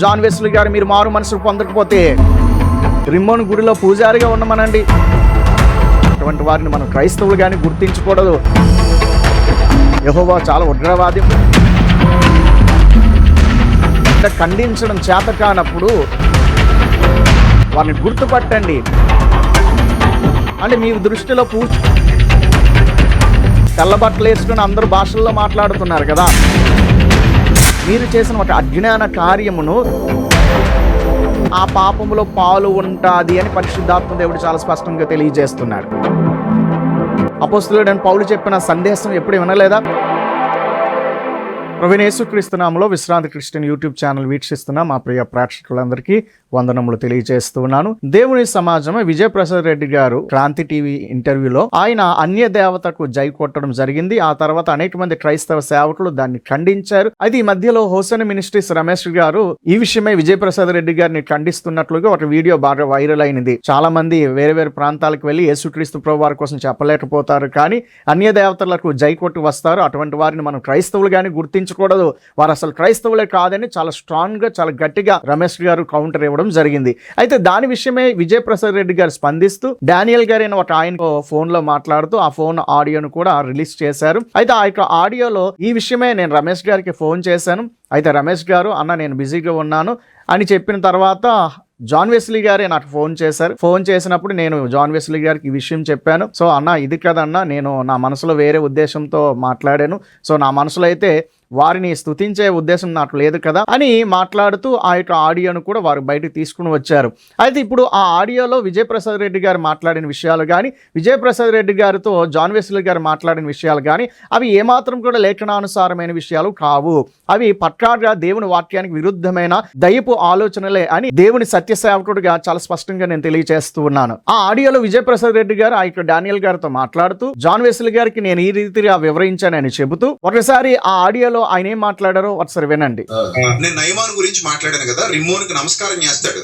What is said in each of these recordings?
John Wesley గారు మీరు మారు మనసు పొందకపోతే రిమ్మోన్ గుడిలో పూజారిగా ఉండమనండి. అటువంటి వారిని మనం క్రైస్తవులు కానీ గుర్తించకూడదు. యహోవా చాలా ఉగ్రవాది. అంటే ఖండించడం చేత కానప్పుడు వారిని గుర్తుపట్టండి. అంటే మీ దృష్టిలో పూ తెల్లబట్టలు వేసుకుని అందరు భాషల్లో మాట్లాడుతున్నారు కదా. మీరు చేసిన ఒక అజ్ఞాన కార్యమును ఆ పాపములో పాలు ఉంటాది అని పరిశుద్ధాత్మ దేవుడు చాలా స్పష్టంగా తెలియజేస్తున్నాడు. అపోస్తులుడని పౌలు చెప్పిన సందేశం ఎప్పుడు వినలేదా? ప్రవీణేశుక్రీస్తునామలో విశ్రాంతి క్రిస్టియన్ యూట్యూబ్ ఛానల్ వీక్షిస్తున్న మా ప్రియ ప్రేక్షకులందరికీ వందనములు తెలియజేస్తున్నాను దేవుని సమాజం విజయప్రసాద్ రెడ్డి గారు క్రాంతి టీవీ ఇంటర్వ్యూలో ఆయన అన్య దేవతకు జై కొట్టడం జరిగింది. ఆ తర్వాత అనేక మంది క్రైస్తవ సేవకులు దాన్ని ఖండించారు. అది ఈ మధ్యలో హోసన్ మినిస్ట్రీస్ రమేష్ గారు ఈ విషయమై విజయప్రసాద్ రెడ్డి గారిని ఖండిస్తున్నట్లుగా ఒక వీడియో బాగా వైరల్ అయినది చాలా మంది వేరే వేరే ప్రాంతాలకు వెళ్ళి యేసుక్రీస్తు ప్రభు వారి కోసం చెప్పలేకపోతారు కానీ అన్య దేవతలకు జై కొట్టి వస్తారు. అటువంటి వారిని మనం క్రైస్తవులు కానీ పట్టించకూడదు. వారు అసలు క్రైస్తవులే కాదని చాలా స్ట్రాంగ్గా చాలా గట్టిగా రమేష్ గారు కౌంటర్ ఇవ్వడం జరిగింది. అయితే దాని విషయమే విజయప్రసాద్ రెడ్డి గారు స్పందిస్తూ డానియల్ గారు అయిన ఒక ఆయన ఫోన్లో మాట్లాడుతూ ఆ ఫోన్ ఆడియోను కూడా రిలీజ్ చేశారు. అయితే ఆ యొక్క ఆడియోలో ఈ విషయమే నేను రమేష్ గారికి ఫోన్ చేశాను. అయితే రమేష్ గారు అన్న నేను బిజీగా ఉన్నాను అని చెప్పిన తర్వాత జాన్ వెస్లీ గారే నాకు ఫోన్ చేశారు. ఫోన్ చేసినప్పుడు నేను జాన్ వెస్లీ గారికి ఈ విషయం చెప్పాను. సో అన్న ఇది కదన్నా నేను నా మనసులో వేరే ఉద్దేశంతో మాట్లాడాను. సో నా మనసులో అయితే వారిని స్థుతించే ఉద్దేశం నాకు లేదు కదా అని మాట్లాడుతూ ఆ యొక్క ఆడియోను కూడా వారు బయటకు తీసుకుని వచ్చారు. అయితే ఇప్పుడు ఆ ఆడియోలో విజయప్రసాద్ రెడ్డి గారు మాట్లాడిన విషయాలు కానీ విజయప్రసాద్ రెడ్డి గారితో జాన్ వెస్లీ గారు మాట్లాడిన విషయాలు కానీ అవి ఏమాత్రం కూడా లేఖనానుసారమైన విషయాలు కావు. అవి పక్కాగా దేవుని వాక్యానికి విరుద్ధమైన దయపు ఆలోచనలే అని దేవుని సత్య సేవకుడిగా చాలా స్పష్టంగా నేను తెలియజేస్తూ ఉన్నాను. ఆ ఆడియోలో విజయప్రసాద్ రెడ్డి గారు ఆ యొక్క డానియల్ గారితో మాట్లాడుతూ జాన్ వెస్లీ గారికి నేను ఈ రీతిగా వివరించానని చెబుతూ ఒకసారి ఆ ఆడియోలో ఆయన ఏం మాట్లాడారో ఒకసారి వినండి. నేను నయమాన్ గురించి మాట్లాడాను కదా రిమ్మోన్కి నమస్కారం చేస్తాడు.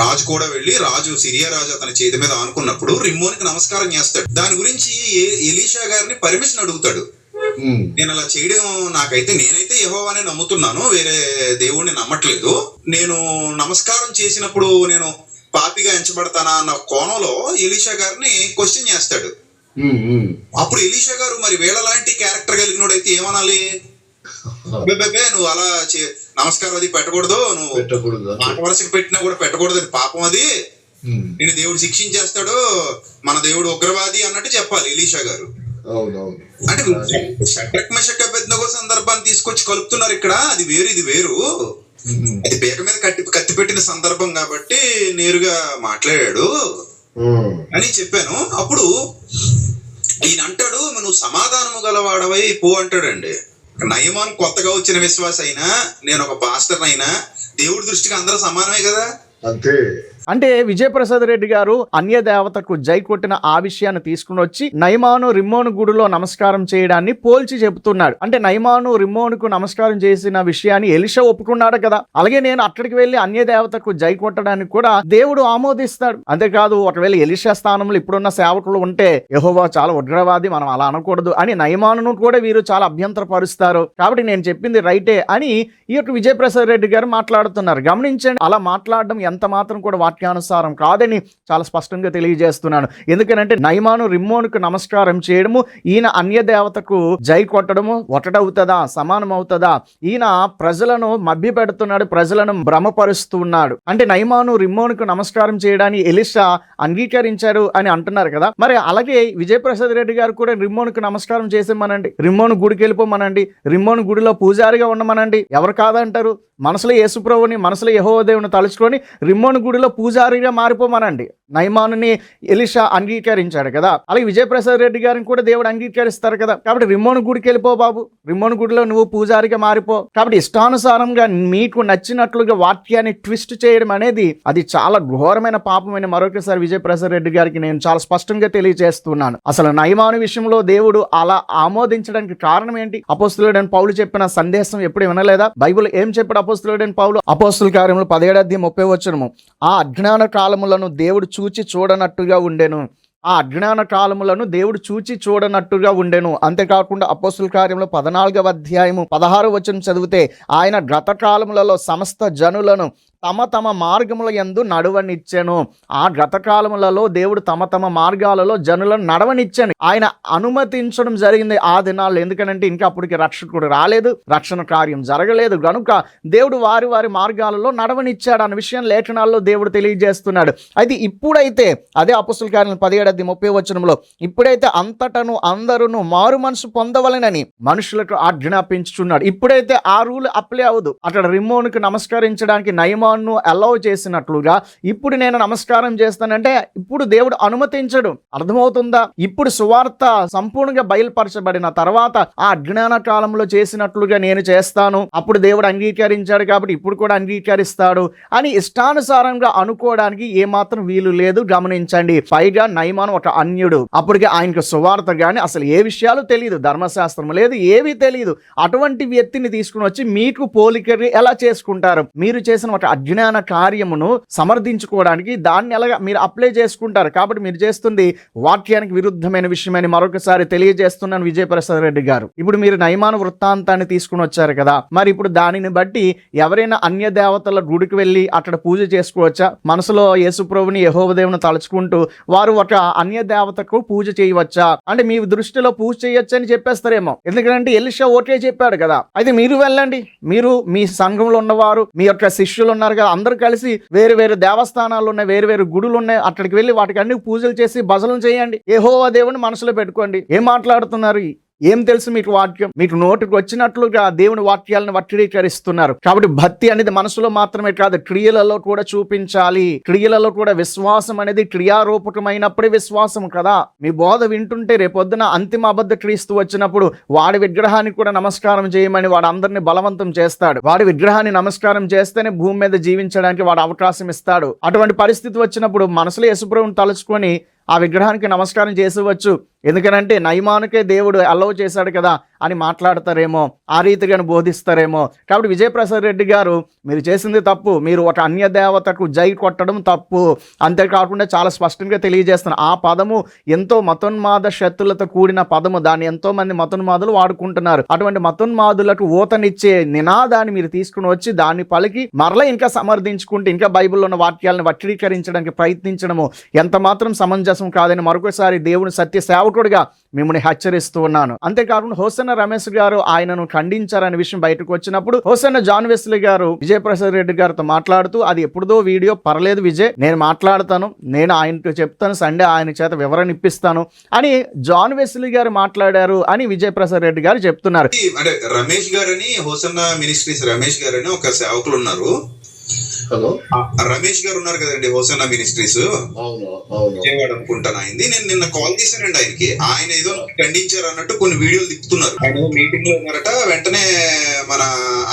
రాజు కూడా వెళ్ళి రాజు సిరియా రాజు అతని చేతి మీద ఆనుకున్నప్పుడు రిమ్మోన్కి నమస్కారం చేస్తాడు. దాని గురించి ఎలీషా గారిని పర్మిషన్ అడుగుతాడు. నేను అలా చేయడం నాకైతే నేనైతే యెహోవానే నమ్ముతున్నాను వేరే దేవుడిని నమ్మట్లేదు. నేను నమస్కారం చేసినప్పుడు నేను పాపిగా ఎంచబడతానా అన్న కోణంలో ఎలీషా గారిని క్వశ్చన్ చేస్తాడు. అప్పుడు ఎలీషా గారు మరి వీళ్ళ లాంటి క్యారెక్టర్ కలిగినోడైతే ఏమనాలి? నువ్వు అలా చే- నమస్కారం అది పెట్టకూడదు నువ్వు మాట వరుసకి పెట్టినా కూడా పెట్టకూడదు అది పాపం అది. నేను దేవుడు శిక్షించేస్తాడు మన దేవుడు ఉగ్రవాది అన్నట్టు చెప్పాలి ఎలీషా గారు. అంటే సందర్భాన్ని తీసుకొచ్చి కలుపుతున్నారు ఇక్కడ. అది వేరు ఇది వేరు. అది పీక మీద కట్టి కత్తి పెట్టిన సందర్భం కాబట్టి నేరుగా మాట్లాడాడు. అని చెప్పాను. అప్పుడు ఈయన అంటాడు నువ్వు సమాధానము గలవాడవై పో అంటాడండి. నయమాన్ కొత్తగా వచ్చిన విశ్వాస అయినా నేను ఒక పాస్టర్ అయినా దేవుడి దృష్టికి అందరూ సమానమే కదా? అంతే. అంటే విజయప్రసాద్ రెడ్డి గారు అన్య దేవతకు జై కొట్టిన ఆ విషయాన్ని తీసుకుని వచ్చి నైమాను రిమ్మోను గుడిలో నమస్కారం చేయడాన్ని పోల్చి చెబుతున్నాడు. అంటే నైమాను రిమ్మోనుకు నమస్కారం చేసిన విషయాన్ని ఎలిషా ఒప్పుకున్నాడు కదా. అలాగే నేను అక్కడికి వెళ్ళి అన్య దేవతకు జై కొట్టడానికి కూడా దేవుడు ఆమోదిస్తాడు. అంతేకాదు ఒకవేళ ఎలిషా స్థానంలో ఇప్పుడున్న సేవకులు ఉంటే యహోవా చాలా ఉగ్రవాది మనం అలా అనకూడదు అని నయమానును కూడా వీరు చాలా అభ్యంతరపరుస్తారు. కాబట్టి నేను చెప్పింది రైటే అని ఈ యొక్క విజయప్రసాద్ రెడ్డి గారు మాట్లాడుతున్నారు. గమనించండి అలా మాట్లాడడం ఎంత మాత్రం కూడా వాక్యానుసారం కాదని చాలా స్పష్టంగా తెలియజేస్తున్నాను ఎందుకనంటే నైమాను రిమ్మోనుకు నమస్కారం చేయడము ఈయన అన్యదేవతకు జై కొట్టడము ఒకటవుతుందా సమానం అవుతుందా ఈయన ప్రజలను మభ్య పెడుతున్నాడు ప్రజలను భ్రమపరుస్తున్నాడు. అంటే నైమాను రిమ్మోనుకు నమస్కారం చేయడానికి ఎలిషా అంగీకరించారు అని అంటున్నారు కదా. మరి అలాగే విజయప్రసాద్ రెడ్డి గారు కూడా రిమ్మోనుకు నమస్కారం చేసేమనండి. రిమ్మోను గుడికి వెళ్ళిపోమనండి. రిమ్మోను గుడిలో పూజారిగా ఉండమనండి. ఎవరు కాదంటారు? మనసులో యేసుప్రభుని మనసులో యహోదేవుని తలుచుకొని రిమ్మోను గుడిలో పూజారిగా మారిపోమనండి. నైమానుని ఎలిషా అంగీకరించాడు కదా. అలాగే విజయప్రసాద్ రెడ్డి గారిని కూడా దేవుడు అంగీకరిస్తారు కదా. కాబట్టి రిమ్మోను గుడికి వెళ్ళిపో బాబు. రిమ్మోను గుడిలో నువ్వు పూజారిగా మారిపో. కాబట్టి ఇష్టానుసారంగా మీకు నచ్చినట్లుగా వాక్యాన్ని ట్విస్ట్ చేయడం అనేది అది చాలా ఘోరమైన పాపమైన మరొకసారి విజయప్రసాద్ రెడ్డి గారికి నేను చాలా స్పష్టంగా తెలియజేస్తున్నాను. అసలు నయమాను విషయంలో దేవుడు అలా ఆమోదించడానికి కారణం ఏంటి? అపోస్తులుడని పౌలు చెప్పిన సందేశం ఎప్పుడు వినలేదా? బైబిల్ ఏం చెప్పాడు అపోస్తులుడని పౌలు? అపోస్తుల కార్యములు పదిహేడాది ముప్పై వచ్చనము ఆ అజ్ఞాన కాలములను దేవుడు చూచి చూడనట్టుగా ఉండెను. ఆ అజ్ఞాన కాలములను దేవుడు చూచి చూడనట్టుగా ఉండెను. అంతేకాకుండా అపోస్తుల కార్యంలో పద్నాలుగవ అధ్యాయము పదహారు వచనం చదివితే ఆయన గత కాలములలో సమస్త జనులను తమ తమ మార్గముల ఎందు నడవనిచ్చెను. ఆ గతకాలములలో దేవుడు తమ తమ మార్గాలలో జనులను నడవనిచ్చాను. ఆయన అనుమతించడం జరిగింది ఆ దినాల్లో. ఎందుకనంటే ఇంకా అప్పటికి రక్షకుడు రాలేదు. రక్షణ కార్యం జరగలేదు. కనుక దేవుడు వారి వారి మార్గాలలో నడవనిచ్చాడు అన్న విషయం లేఖనాల్లో దేవుడు తెలియజేస్తున్నాడు. అయితే ఇప్పుడైతే అదే అపుస్తుల కార్యం పదిహేడది ముప్పై వచనంలో ఇప్పుడైతే అంతటను అందరూ మారు మనసు పొందవలనని మనుషులకు ఆజ్ఞాపించుచున్నాడు. ఇప్పుడైతే ఆ రూల్ అప్లై అవ్వదు. అక్కడ రిమోన్కి నమస్కరించడానికి నయమో నయమాన్ను అలౌ చేసినట్లుగా ఇప్పుడు నేను నమస్కారం చేస్తానంటే ఇప్పుడు దేవుడు అనుమతించడు. అర్థమవుతుందా? ఇప్పుడు సువార్త సంపూర్ణంగా బయలుపరచబడిన తర్వాత ఆ అజ్ఞాన కాలంలో చేసినట్లుగా నేను చేస్తాను. అప్పుడు దేవుడు అంగీకరించాడు కాబట్టి ఇప్పుడు కూడా అంగీకరిస్తాడు అని ఇష్టానుసారంగా అనుకోవడానికి ఏమాత్రం వీలు లేదు. గమనించండి. పైగా నయమాన్ ఒక అన్యుడు. అప్పటికి ఆయనకు సువార్త కానీ అసలు ఏ విషయాలు తెలియదు ధర్మశాస్త్రం లేదు ఏవి తెలియదు అటువంటి వ్యక్తిని తీసుకుని వచ్చి మీకు పోలికరి ఎలా చేసుకుంటారు? మీరు చేసిన ఒక అజ్ఞాన కార్యమును సమర్థించుకోవడానికి దాన్ని ఎలాగా మీరు అప్లై చేసుకుంటారు. కాబట్టి మీరు చేస్తుంది వాక్యానికి విరుద్ధమైన విషయమని మరొకసారి తెలియజేస్తున్నాను విజయప్రసాద్ రెడ్డి గారు. ఇప్పుడు మీరు నయమాన వృత్తాంతాన్ని తీసుకుని వచ్చారు కదా. మరి ఇప్పుడు దానిని బట్టి ఎవరైనా అన్య దేవతల గుడికి వెళ్ళి అక్కడ పూజ చేసుకోవచ్చా? మనసులో యేసుప్రభుని యహోవదేవుని తలుచుకుంటూ వారు ఒక అన్య దేవతకు పూజ చేయవచ్చా? అంటే మీ దృష్టిలో పూజ చేయొచ్చు అని చెప్పేస్తారేమో. ఎందుకంటే ఎలిషా ఓకే చెప్పాడు కదా. అయితే మీరు వెళ్ళండి. మీరు మీ సంఘంలో ఉన్నవారు మీ యొక్క శిష్యులు ఉన్నారు కదా అందరూ కలిసి వేరు వేరు దేవస్థానాలు ఉన్నాయి వేరు వేరు గుడులు ఉన్నాయి. అక్కడికి వెళ్ళి వాటికి అన్ని పూజలు చేసి భజనలు చేయండి. యెహోవా దేవుని మనసులో పెట్టుకోండి. ఏం మాట్లాడుతున్నారు ఏం తెలుసు మీకు వాక్యం? మీకు నోటికి వచ్చినట్లుగా దేవుని వాక్యాలను వక్రీకరిస్తున్నారు. కాబట్టి భక్తి అనేది మనసులో మాత్రమే కాదు క్రియలలో కూడా చూపించాలి. క్రియలలో కూడా విశ్వాసం అనేది క్రియారూపకమైనప్పుడే విశ్వాసం కదా. మీ బోధ వింటుంటే రేపొద్దున అంతిమ అబద్ధ క్రీస్తు వచ్చినప్పుడు వాడి విగ్రహానికి కూడా నమస్కారం చేయమని వాడు అందరిని బలవంతం చేస్తాడు. వాడి విగ్రహాన్ని నమస్కారం చేస్తేనే భూమి మీద జీవించడానికి వాడు అవకాశం ఇస్తాడు. అటువంటి పరిస్థితి వచ్చినప్పుడు మనసులో యశుప్రభుని తలుచుకొని ఆ విగ్రహానికి నమస్కారం చేసేవచ్చు ఎందుకనంటే నయమానుకే దేవుడు అలవ్ చేశాడు కదా. అని మాట్లాడతారేమో ఆ రీతిగాను బోధిస్తారేమో. కాబట్టి విజయప్రసాద్ రెడ్డి గారు మీరు చేసింది తప్పు మీరు ఒక అన్య దేవతకు జై కొట్టడం తప్పు. అంతేకాకుండా చాలా స్పష్టంగా తెలియజేస్తున్నారు ఆ పదము ఎంతో మతోన్మాద శత్రులతో కూడిన పదము. దాన్ని ఎంతో మంది మతోన్మాదులు వాడుకుంటున్నారు. అటువంటి మతోన్మాదులకు ఊతనిచ్చే నినాదాన్ని మీరు తీసుకుని వచ్చి దాన్ని పలికి మరలా ఇంకా సమర్థించుకుంటూ ఇంకా బైబిల్లో ఉన్న వాక్యాలను వక్రీకరించడానికి ప్రయత్నించడము ఎంత మాత్రం సమంజసం కాదని మరొకసారి దేవుని సత్య సేవకుడిగా మిమ్మల్ని హెచ్చరిస్తూ ఉన్నాను. అంతేకాకుండా హోసన్న రమేష్ గారు ఆయనను ఖండించారనే విషయం బయటకు వచ్చినప్పుడు హోసన్న జాన్ వెస్లీ గారు విజయప్రసాద్ రెడ్డి గారితో మాట్లాడుతూ అది ఎప్పుడుదో వీడియో పర్లేదు విజయ్ నేను మాట్లాడతాను నేను ఆయనకు చెప్తాను సండే ఆయన చేత వివరణ ఇప్పిస్తాను అని జాన్ వెస్లీ గారు మాట్లాడారు అని విజయప్రసాద్ రెడ్డి గారు చెప్తున్నారు. అంటే రమేష్ గారని హోసన్న మినిస్ట్రీస్ రమేష్ గారని ఒక సేవకులు ఉన్నారు. హలో? రమేష్ గారు ఉన్నారు కదండి హోసన్న మినిస్ట్రీస్. విజయవాడ అనుకుంటాను ఆయనది. నేను నిన్న కాల్ చేశానండి ఆయనకి. ఆయన ఏదో ఖండించారు అన్నట్టు కొన్ని వీడియోలు దిక్కుతున్నారు ఆయన మీటింగ్లో ఉన్నారట వెంటనే మన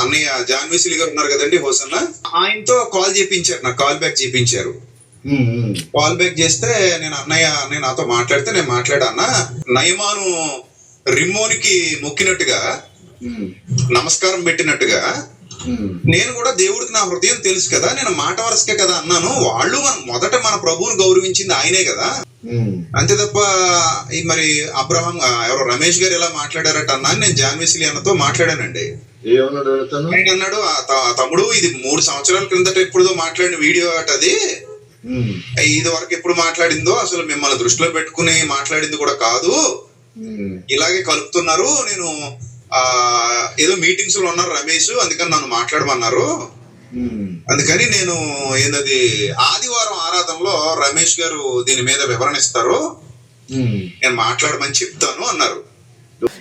అన్నయ్య జాన్విసిలి గారు ఉన్నారు కదండి హోసన్న. ఆయనతో కాల్ చేపించారు నాకు కాల్ బ్యాక్ చేపించారు. కాల్ బ్యాక్ చేస్తే నేను అన్నయ్య నేను నాతో మాట్లాడితే నేను మాట్లాడానా నయమాను రిమ్మోనికి మొక్కినట్టుగా నమస్కారం పెట్టినట్టుగా. నేను కూడా దేవుడికి నా హృదయం తెలుసు కదా నేను మాట వరసకే కదా అన్నాను. వాళ్ళు మన మొదట మన ప్రభువుని గౌరవించింది ఆయనే కదా. అంతే తప్ప ఈ మరి అబ్రహం ఎవరో రమేష్ గారు ఎలా మాట్లాడారట అన్నా నేను జాన్విసిలి అన్నతో మాట్లాడానండి. ఆయన అన్నాడు "ఆ త- తమ్ముడు ఇది మూడు సంవత్సరాల క్రిందట ఎప్పుడుదో మాట్లాడిన వీడియో అట అది. ఇది వరకు ఎప్పుడు మాట్లాడిందో అసలు మిమ్మల్ని దృష్టిలో పెట్టుకుని మాట్లాడింది కూడా కాదు. ఇలాగే కలుపుతున్నారు నేను ఆ ఏదో మీటింగ్స్లో ఉన్నారు రమేష్ అందుకని నన్ను మాట్లాడమన్నారు. అందుకని నేను ఏందది ఆదివారం ఆరాధనలో రమేష్ గారు దీని మీద వివరణ ఇస్తారు. నేను మాట్లాడమని చెప్తాను అన్నారు.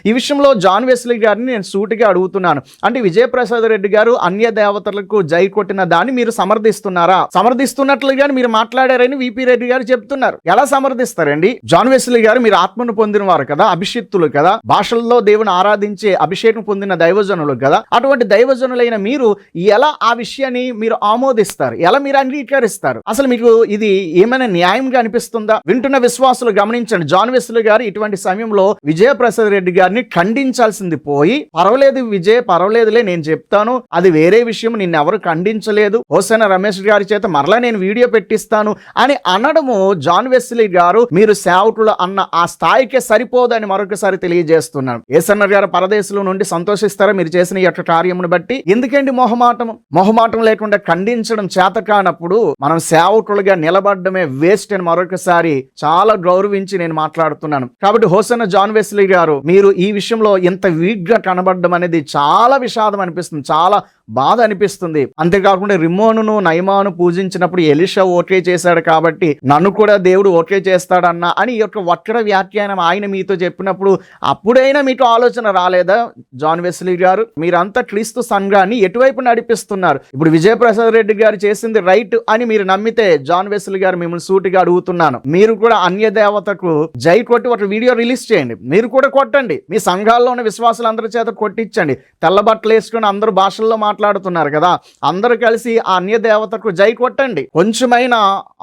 ఈ విషయంలో జాన్ వెస్లీ గారిని నేను సూటిగా అడుగుతున్నాను. అంటే విజయప్రసాద్ రెడ్డి గారు అన్య దేవతలకు జై కొట్టిన దాన్ని మీరు సమర్థిస్తున్నారా? సమర్థిస్తున్నట్లుగానే మీరు మాట్లాడారని విపి రెడ్డి గారు చెప్తున్నారు. ఎలా సమర్థిస్తారండి? జాన్ వెస్లీ గారు మీరు ఆత్మను పొందిన వారు కదా అభిషిక్తులు కదా భాషల్లో దేవుని ఆరాధించే అభిషేకం పొందిన దైవజనులు కదా. అటువంటి దైవజనులైన మీరు ఎలా ఆ విషయాన్ని మీరు ఆమోదిస్తారు? ఎలా మీరు అంగీకరిస్తారు? అసలు మీకు ఇది ఏమైనా న్యాయంగా అనిపిస్తుందా? వింటున్న విశ్వాసులు గమనించండి. జాన్ వెస్లీ గారు ఇటువంటి సమయంలో విజయప్రసాద్ రెడ్డి రెడ్డి గారిని ఖండించాల్సింది పోయి పర్వాలేదు విజయ్ పర్వాలేదులే నేను చెప్తాను. అది వేరే విషయం నిన్ను ఎవరు ఖండించలేదు. హోసేన రమేష్ గారి చేత మరలా నేను వీడియో పెట్టిస్తాను. అని అనడము జాన్ వెస్లీ గారు మీరు సేవకులు అన్న ఆ స్థాయికే సరిపోదని మరొకసారి తెలియజేస్తున్నాను ఏసన్న గారు పరదేశంలో నుండి సంతోషిస్తారా? మీరు చేసిన ఈ యొక్క కార్యమును బట్టి. ఎందుకండి మొహమాటం మొహమాటం లేకుండా ఖండించడం చేత కానప్పుడు మనం సేవకులుగా నిలబడమే వేస్ట్ అని మరొకసారి చాలా గౌరవించి నేను మాట్లాడుతున్నాను. కాబట్టి హోసన్న జాన్ వెస్లీ గారు మీరు ఈ విషయంలో ఇంత వీక్గా కనబడడం అనేది చాలా విషాదం అనిపిస్తుంది. చాలా బాధ అనిపిస్తుంది. అంతేకాకుండా రిమోనును నయమాను పూజించినప్పుడు ఎలిషా ఓకే చేశాడు కాబట్టి నన్ను కూడా దేవుడు ఓకే చేస్తాడన్న అని ఈ యొక్క వక్ర వ్యాఖ్యానం ఆయన మీతో చెప్పినప్పుడు అప్పుడైనా మీకు ఆలోచన రాలేదా? జాన్ వెస్లీ గారు మీరంతా క్రీస్తు సంఘాన్ని ఎటువైపు నడిపిస్తున్నారు? ఇప్పుడు విజయప్రసాద్ రెడ్డి గారు చేసింది రైట్ అని మీరు నమ్మితే జాన్ వెస్లీ గారు మిమ్మల్ని సూటిగా అడుగుతున్నాను. మీరు కూడా అన్య దేవతకు జై కొట్టి ఒక వీడియో రిలీజ్ చేయండి. మీరు కూడా కొట్టండి. మీ సంఘాల్లో ఉన్న విశ్వాసులందరి చేత కొట్టించండి. తెల్ల బట్టలు వేసుకుని అందరూ భాషల్లో మాట్లాడుతున్నారు కదా. అందరూ కలిసి ఆ అన్య దేవతకు జై కొట్టండి. కొంచెమైన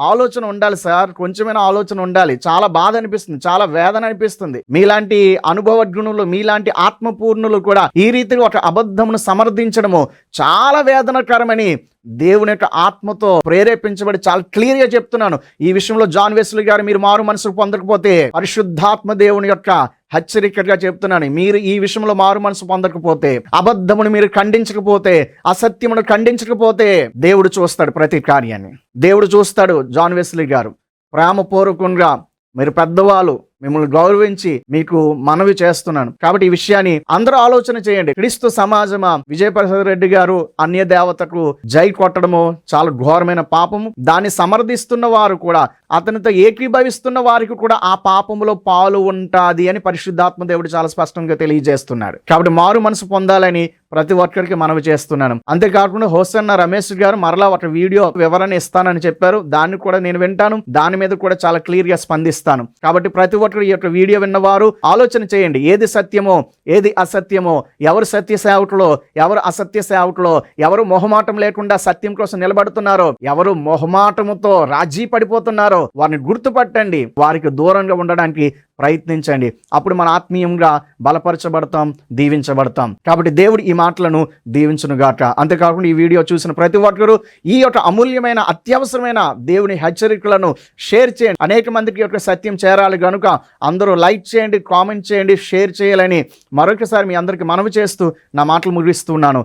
ఆలోచన ఉండాలి సార్. కొంచెమైన ఆలోచన ఉండాలి. చాలా బాధ అనిపిస్తుంది. చాలా వేదన అనిపిస్తుంది. మీలాంటి అనుభవజ్ఞులు మీలాంటి ఆత్మపూర్ణులు కూడా ఈ రీతిగా ఒక అబద్ధమును సమర్థించడము చాలా వేదనకరమని దేవుని యొక్క ఆత్మతో ప్రేరేపించబడి చాలా క్లియర్గా చెప్తున్నాను. ఈ విషయంలో జాన్ వెస్లీ గారు మీరు మారు మనసు పొందకపోతే పరిశుద్ధాత్మ దేవుని యొక్క హెచ్చరికగా చెప్తున్నాను. మీరు ఈ విషయంలో మారు మనసు పొందకపోతే అబద్ధమును మీరు ఖండించకపోతే అసత్యమును ఖండించకపోతే దేవుడు చూస్తాడు ప్రతి కార్యాన్ని. దేవుడు చూస్తాడు జాన్ వెస్లీ గారు. ప్రేమపూర్వకంగా మీరు పెద్దవాళ్ళు మిమ్మల్ని గౌరవించి మీకు మనవి చేస్తున్నాను. కాబట్టి ఈ విషయాన్ని అందరూ ఆలోచన చేయండి. క్రీస్తు సమాజమా? విజయప్రసాద్ రెడ్డి గారు అన్య దేవతకు జై కొట్టడము చాలా ఘోరమైన పాపము. దాన్ని సమర్థిస్తున్న వారు కూడా అతనితో ఏకీభవిస్తున్న వారికి కూడా ఆ పాపములో పాలు ఉంటాది అని పరిశుద్ధాత్మ దేవుడు చాలా స్పష్టంగా తెలియజేస్తున్నాడు. కాబట్టి మారు మనసు పొందాలని ప్రతి ఒక్కరికి మనవి చేస్తున్నాను. అంతేకాకుండా హోసన్న రమేష్ గారు మరలా ఒక వీడియో వివరణ ఇస్తానని చెప్పారు. దాన్ని కూడా నేను వింటాను. దాని మీద కూడా చాలా క్లియర్గా స్పందిస్తాను. కాబట్టి ప్రతి ఒక్కరు ఈ యొక్క వీడియో విన్నవారు ఆలోచన చేయండి. ఏది సత్యమో ఏది అసత్యమో ఎవరు సత్య సేవకులో ఎవరు అసత్య సేవకులో ఎవరు మొహమాటం లేకుండా సత్యం కోసం నిలబడుతున్నారో ఎవరు మొహమాటముతో రాజీ పడిపోతున్నారో వారిని గుర్తుపట్టండి. వారికి దూరంగా ఉండడానికి ప్రయత్నించండి. అప్పుడు మన ఆత్మీయంగా బలపరచబడతాం దీవించబడతాం. కాబట్టి దేవుడు ఈ మాటలను దీవించునుగాక. అంతేకాకుండా ఈ వీడియో చూసిన ప్రతి ఒక్కరూ ఈ యొక్క అమూల్యమైన అత్యవసరమైన దేవుని హెచ్చరికలను షేర్ చేయండి. అనేక మందికి యొక్క సత్యం చేరాలి కనుక అందరూ లైక్ చేయండి కామెంట్ చేయండి షేర్ చేయాలని మరొకసారి మీ అందరికీ మనవి చేస్తూ నా మాటలు ముగిస్తున్నాను.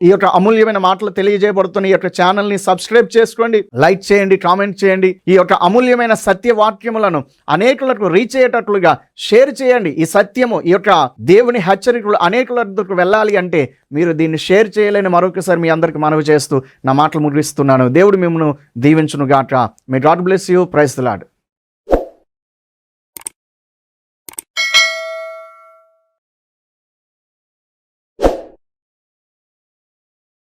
ఈ యొక్క అమూల్యమైన మాటలు తెలియజేయబడుతున్న ఈ యొక్క ఛానల్ని సబ్స్క్రైబ్ చేసుకోండి లైక్ చేయండి కామెంట్ చేయండి. ఈ యొక్క అమూల్యమైన సత్య వాక్యములను అనేకులకు రీచ్ అయ్యేటట్లుగా షేర్ చేయండి. ఈ సత్యము ఈ యొక్క దేవుని హెచ్చరికలు అనేకులకు వెళ్ళాలి అంటే మీరు దీన్ని షేర్ చేయలేని మరొకసారి మీ అందరికి మనవి చేస్తూ నా మాటలు ముగిస్తున్నాను. దేవుడు మిమ్మల్ని దీవించును గాక మీ God bless you praise Lord